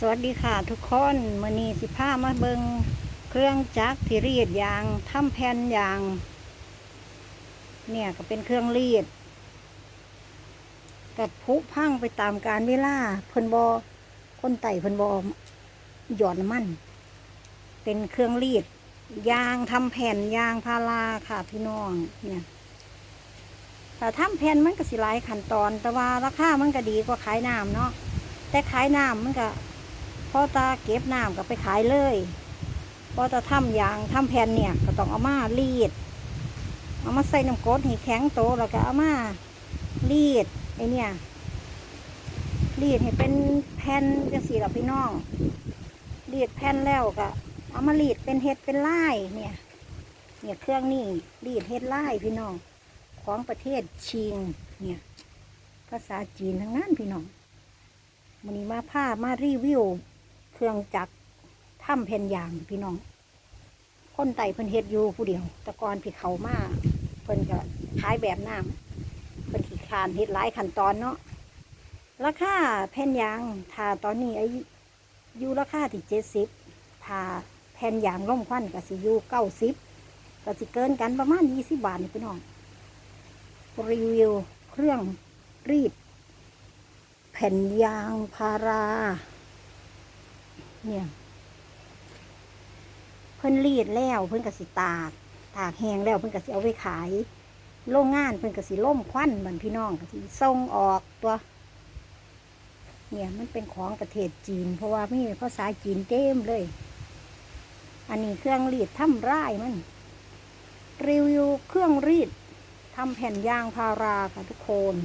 สวัสดีค่ะทุกคนมือนี้สิพามาเบิงเครื่องจักรที่รีดยางทำแผ่นยาง เนี่ยก็เป็นเครื่องรีดกับผุพังไปตามการเวลาเพิ่นบอคนไต่เพิ่นบอหย่อนมัน เป็นเครื่องรีด ยางทำแผ่นยางพาราค่ะพี่น้องเนี่ยแต่ทำแผ่นมันก็สิหลายขั้นตอน แต่ว่าราคามันก็ดีกว่าขายน้ำเนาะแต่ขายน้ำมันก็ พอตาเก็บน้ำก็ไปขายเลยพอตาทำยางทำแผ่นเนี่ยก็ต้องเอามารีด เอามาใส่น้ำกรดให้แข็งโตแล้วก็เอามารีดไอเนี่ยรีดให้เป็นแผ่นจังสีเราพี่น้องรีดแผ่นแล้วก็เอามารีดเป็นเห็ดเป็นลายเนี่ย เนี่ยเครื่องนี่รีดเห็ดลายพี่น้อง ของประเทศชิงเนี่ยภาษาจีนทั้งนั้นพี่น้องมันนี้มาผ้ามารีวิว เครื่องจักรถ้ำแผ่นยางพี่น้อง คนไต่เพิ่นเฮ็ดอยู่ผู้เดียวต่ก่อนพี่เขามากเพิ่นก็ขายแบบน้ำเพิ่นขี้คานเฮ็ดหลายขั้นตอนเนาะราคาแผ่นยางถ้าตอนนี้อายุอยู่ราคาที่เจ็ดสิบถ้าแผ่นยางร่มควันก็สิอยู่เก้าสิบก็สิเกินกันประมาณยี่สิบบาทนี่พี่น้องรีวิวเครื่องรีด แผ่นยางพารา เนี่ย เพิ่นรีดแล้ว เพิ่นกสิตาก ตากแห้งแล้ว เพิ่นกสิเอาไปขาย โรงงานเพิ่นกสิล่มควันเหมือนพี่น้องกสิส่งออกตัว เนี่ยมันเป็นของประเทศจีน เพราะว่ามีภาษาจีนเต็มเลย อันนี้เครื่องรีดทำร่ายมัน รีวิวเครื่องรีดทำแผ่นยางพาราค่ะทุกคน